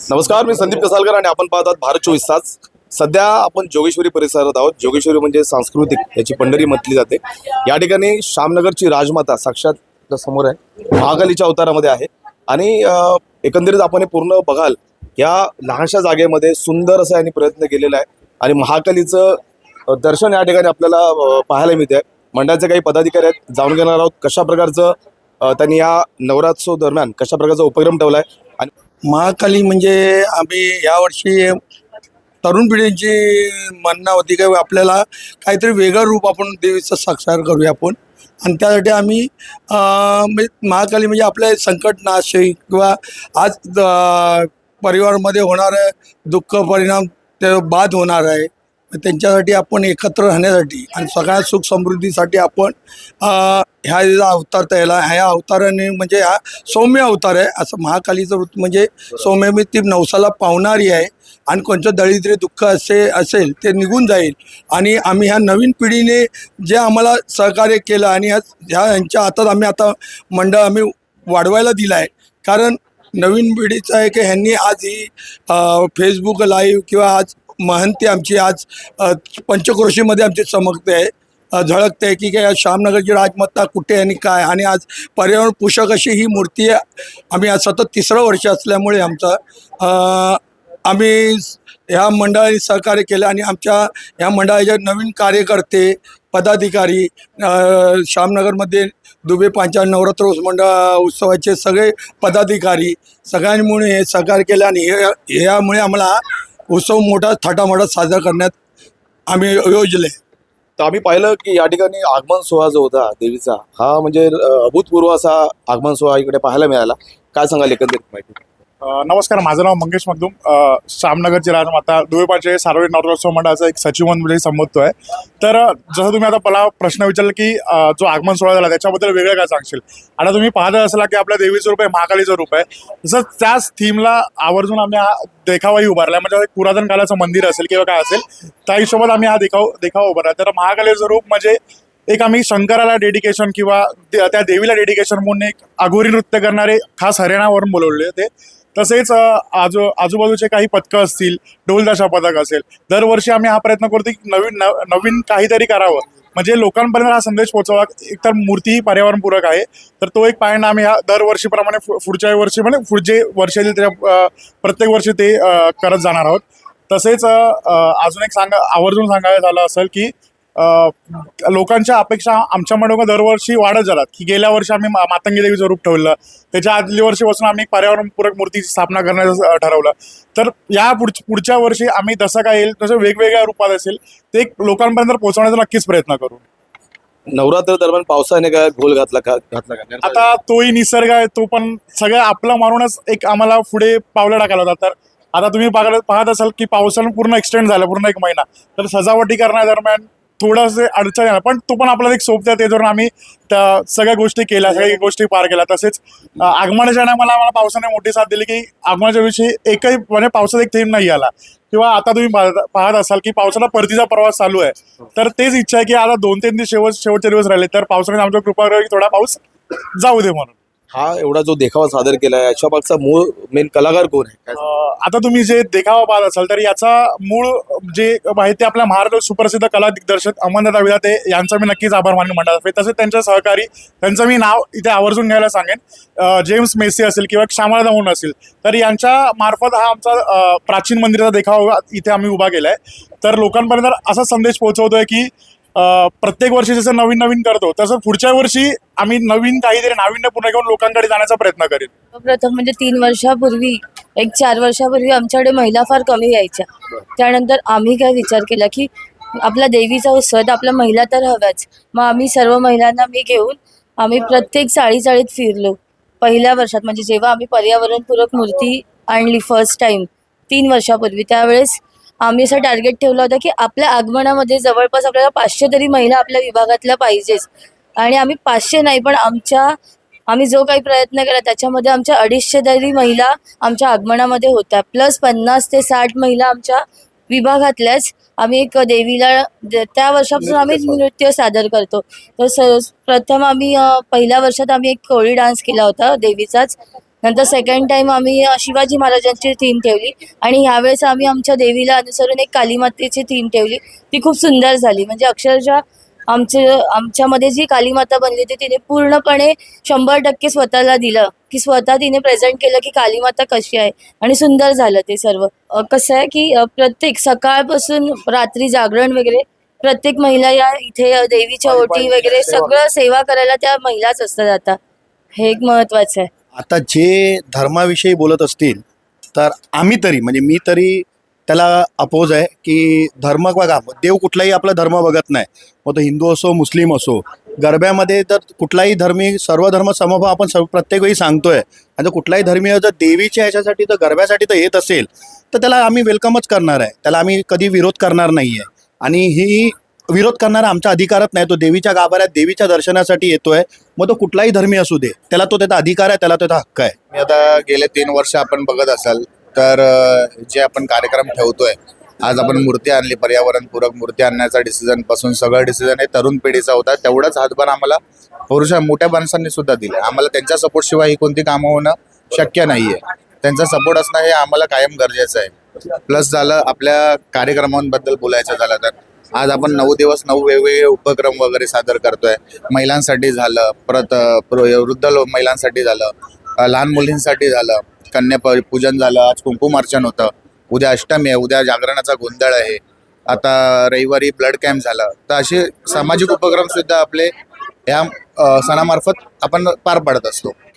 नमस्कार मी संदीप कसालकर आणि आपण पाहतात भारत चोवीस तास. सध्या आपण जोगेश्वरी परिसरात आहोत. जोगेश्वरी म्हणजे सांस्कृतिक याची पंढरी म्हटली जाते. या ठिकाणी श्यामनगरची राजमाता साक्षात समोर आहे. महाकालीच्या अवतारामध्ये आहे. आणि एकंदरीत आपण हे पूर्ण बघाल या लहानशा जागेमध्ये सुंदर असं यांनी प्रयत्न केलेला आहे. आणि महाकालीचं दर्शन या ठिकाणी आपल्याला पाहायला मिळते मंडळाचे काही पदाधिकारी आहेत. जाऊन घेणार आहोत कशा प्रकारचं त्यांनी या नवरात्रोत्सव दरम्यान कशा प्रकारचा उपक्रम ठेवला आहे. आणि महाकाली म्हणजे आम्ही यावर्षी तरुण पिढीची म्हणणं होती की आपल्याला काहीतरी वेगळं रूप आपण देवीचं साक्षार करूया आपण. आणि त्यासाठी आम्ही म्हणजे महाकाली म्हणजे आपले संकट नाशिक किंवा आज परिवारमध्ये होणारं दुःख परिणाम ते बाद होणार आहे. त्यांच्यासाठी आपण एकत्र राहण्यासाठी आणि सगळ्या सुख समृद्धीसाठी आपण ह्या अवतार त्याला ह्या अवताराने म्हणजे हा सौम्य अवतार आहे. असं महाकालीचं वृत्त म्हणजे सौम्य मी ती नवसाला पावणारी आहे आणि कोणतं दरिद्र दुःख असे असेल ते निघून जाईल. आणि आम्ही ह्या नवीन पिढीने जे आम्हाला सहकार्य केलं आणि ह्या ह्या यांच्या हातात आम्ही आता मंडळ आम्ही वाढवायला दिलं आहे कारण नवीन पिढीचं आहे की ह्यांनी आज ही फेसबुक लाईव्ह किंवा आज महंती आमची आज पंचक्रोशीमध्ये आमची चमकते आहे झळकते आहे की काय श्यामनगरची राजमत्ता कुठे आहे आणि काय आणि आज पर्यावरण पोषक अशी ही मूर्ती आहे. आम्ही आज सतत तिसरं वर्ष असल्यामुळे आमचं आम्ही ह्या मंडळाने सहकार्य केलं आणि आमच्या ह्या मंडळाचे नवीन कार्यकर्ते पदाधिकारी श्यामनगरमध्ये दुबे पांचाळ नवरात्र उत्सव मंडळ उत्सवाचे सगळे पदाधिकारी सगळ्यांमुळे हे सहकार्य केलं आणि हे यामुळे आम्हाला उत्सव मोठा थाटामाटात साजरा करण्यात आम्ही योजले. तर आम्ही पाहिलं की या ठिकाणी आगमन सोहळा जो होता देवीचा हा म्हणजे अभूतपूर्व असा आगमन सोहळा इकडे पाहायला मिळाला. काय सांगाल एकंदरीत माहिती? नमस्कार माझं नाव मंगेश मगदूम. श्यामनगरची राजमाता दुवेपाचे सार्वजनिक नवरोत्सव मंडळाचा एक सचिव म्हणून म्हणजे संबोधतो आहे तर जसं तुम्ही आता मला प्रश्न विचारला की जो आगमन सोहळा झाला त्याच्याबद्दल वेगळं काय सांगशील? आता तुम्ही पाहत असला की आपल्या देवीचं रूप आहे महाकालीचं रूप आहे. जसं त्याच थीमला आवर्जून आम्ही हा देखावाही उभारला म्हणजे पुरातन काळाचं मंदिर असेल किंवा काय असेल त्या हिशोबात आम्ही हा देखाव देखावा उभारला तर महाकालीचं रूप म्हणजे एक आम्ही शंकराला डेडिकेशन किंवा त्या देवीला डेडिकेशन म्हणून एक अघोरी नृत्य करणारे खास हरियाणावरून बोलवले होते. तसेच आजू आजूबाजूचे काही पथकं असतील ढोलदाशा पथक असेल दरवर्षी आम्ही हा प्रयत्न करतो की नवीन नवीन काहीतरी करावं. म्हणजे लोकांपर्यंत हा संदेश पोहोचवा. एकतर मूर्ती ही पर्यावरणपूरक आहे तर तो एक पायंडा आम्ही हा दरवर्षीप्रमाणे पुढच्या वर्षी म्हणजे पुढचे वर्ष येतील त्याच्या प्रत्येक वर्षी ते करत जाणार आहोत. तसेच अजून एक सांगा आवर्जून सांगायचं झालं असेल की लोकांच्या अपेक्षा आमच्या मंडळ दरवर्षी वाढत जातात. की गेल्या वर्षी आम्ही मातंगी देवीचं रूप ठेवलं. त्याच्या आदल्या वर्षीपासून आम्ही एक पर्यावरणपूरक मूर्तीची स्थापना करण्याचं ठरवलं. तर या पुढ- पुढच्या वर्षी आम्ही जसं काय येईल तसं वेगवेगळ्या रूपात असेल ते एक लोकांपर्यंत पोहोचवण्याचा नक्कीच प्रयत्न करू. नवरात्र दरम्यान पावसाने काय घोल घातला का? घातला का? आता तोही निसर्ग आहे तो पण सगळं आपला मारूनच एक आम्हाला पुढे पावलं टाकायला होता तर आता तुम्ही पाहत पाहत असाल की पावसानं पूर्ण एक्सटेंड झालं पूर्ण एक महिना. तर सजावटी करण्यादरम्यान थोडंसं अडचण येणार. पण तो पण आपल्याला एक सोबत ते धरून आम्ही त्या सगळ्या गोष्टी केल्या सगळ्या गोष्टी पार केल्या. तसेच आगमनाच्या टायमाला आम्हाला पावसाने मोठी साथ दिली की आगमनाच्या दिवशी एकही म्हणजे पावसाचा एक थेंब नाही आला. किंवा आता तुम्ही पाहत पाहत असाल की पावसाला परतीचा प्रवास चालू आहे. तर तेच इच्छा आहे की आता दोन तीन दिवस शेवट शेवटचे दिवस राहिले तर पावसाने आमच्या कृपा थोडा पाऊस जाऊ दे म्हणून. हा एवढा जो देखावा सादर केलाय याच्या मागचा मूळ मेन कलाकार कोण आहे? अं, आता तुम्ही जे देखावा पाहत असाल तर याचा मूळ जे आहे ते आपल्या महाराष्ट्र सुप्रसिद्ध कला दिग्दर्शक अमरनाथ विधाते यांचा मी नक्कीच आभार मानून म्हणतात तसेच त्यांच्या सहकारी त्यांचं मी नाव इथे आवर्जून घ्यायला सांगेन. अं, जेम्स मेसी असेल किंवा श्यामळा दामून असेल तर यांच्या मार्फत हा आमचा अं, प्राचीन मंदिराचा देखावा इथे आम्ही उभा केलाय. तर लोकांपर्यंत असा संदेश पोहोचवतोय की प्रत्येक वर्षी जसं नवीन नवीन करतो तसं पुढच्या वर्षी आम्ही नवीन काहीतरी नाविन्यपूर्ण घेऊन लोकांकडे जाण्याचा प्रयत्न करेन. प्रथम म्हणजे तीन वर्षापूर्वी एक चार वर्षापूर्वी आमच्याकडे महिला फार कमी यायच्या. त्यानंतर आम्ही काय विचार केला की आपला देवीचा हो उत्सव तर आपल्या महिला तर हव्याच. मग आम्ही सर्व महिलांना मी घेऊन आम्ही प्रत्येक चाळी चाळीत फिरलो. पहिल्या वर्षात म्हणजे जेव्हा आम्ही पर्यावरणपूरक मूर्ती आणली फर्स्ट टाइम तीन वर्षापूर्वी. त्यावेळेस आम्ही असं टार्गेट ठेवलं होतं की आपल्या आगमनामध्ये जवळपास आपल्याला पाचशे तरी महिला आपल्या विभागातल्या पाहिजेच. आणि आम्ही पाचशे नाही पण आमच्या आम्ही जो काही प्रयत्न केला त्याच्यामध्ये आमच्या अडीचशे तरी महिला आमच्या आगमनामध्ये होत्या. प्लस पन्नास ते साठ महिला आमच्या विभागातल्याच आम्ही एक देवीला त्या वर्षापासून आम्ही नृत्य सादर. करतो. तर स प्रथम आम्ही पहिल्या वर्षात आम्ही एक कोळी डान्स केला होता देवीचाच. नंतर सेकंड टाइम आम्ही शिवाजी महाराजांची थीम ठेवली. आणि ह्यावेळेस आम्ही आमच्या देवीला अनुसरून एक कालीमातेची थीम ठेवली. ती खूप सुंदर झाली. म्हणजे अक्षरशः आमचे आमच्यामध्ये जी कालीमाता बनली होती तिने पूर्णपणे शंभर टक्के स्वतःला दिलं. की स्वतः तिने प्रेझेंट केलं की कालीमाता कशी आहे. आणि सुंदर झालं ते सर्व. कसं आहे की प्रत्येक सकाळपासून रात्री जागरण वगैरे प्रत्येक महिला या इथे देवीच्या ओटी वगैरे सगळं सेवा करायला त्या महिलाच असतात आता. हे एक महत्वाचं आहे. आता जे धर्माविषयी बोलत असतील तर आम्ही तरी म्हणजे मी तरी त्याला अपोज आहे की धर्म बघा देव कुठलाही आपला धर्म बघत नाही. मग तो हिंदू असो मुस्लिम असो गरब्यामध्ये तर कुठलाही धर्मी सर्व धर्म समभाव आपण सर्व प्रत्येक वेळी सांगतोय. आणि जर कुठलाही धर्मीय जर देवीच्या ह्याच्यासाठी तर गरब्यासाठी तर येत असेल तर त्याला आम्ही वेलकमच करणार आहे. त्याला आम्ही कधी विरोध करणार नाही आहे आणि ही विरोध करणारा आमचा अधिकारच नाही तो देवीच्या गाभाऱ्यात देवीच्या दर्शनासाठी येतोय. मग तो कुठलाही धर्मी असू दे त्याला तो त्याचा अधिकार आहे त्याला त्याचा हक्क आहे. मी आता गेले तीन वर्ष आपण बघत असाल तर जे आपण कार्यक्रम ठेवतोय आज आपण मूर्ती आणली पर्यावरणपूरक मूर्ती आणण्याचा डिसिजनपासून सगळं डिसिजन हे तरुण पिढीचा होता तेवढाच हातभार आम्हाला पुरुष मोठ्या माणसांनी सुद्धा दिला आम्हाला त्यांच्या सपोर्ट शिवाय ही कोणती कामं होणं शक्य नाहीये. त्यांचा सपोर्ट असणं हे आम्हाला कायम गरजेचं आहे. प्लस झालं आपल्या कार्यक्रमांबद्दल बोलायचं झालं तर. आज आपण नऊ दिवस नऊ वेगवेगळे उपक्रम वगैरे सादर करतोय. महिलांसाठी झालं परत वृद्ध महिलांसाठी झालं लहान मुलींसाठी झालं कन्या पूजन झालं आज कुंकुमार्चन होतं. उद्या अष्टमी आहे उद्या जागरणाचा गोंधळ आहे. आता रविवारी ब्लड कॅम्प झालं. तर असे सामाजिक उपक्रम सुद्धा आपले या सणामार्फत आपण पार पाडत असतो.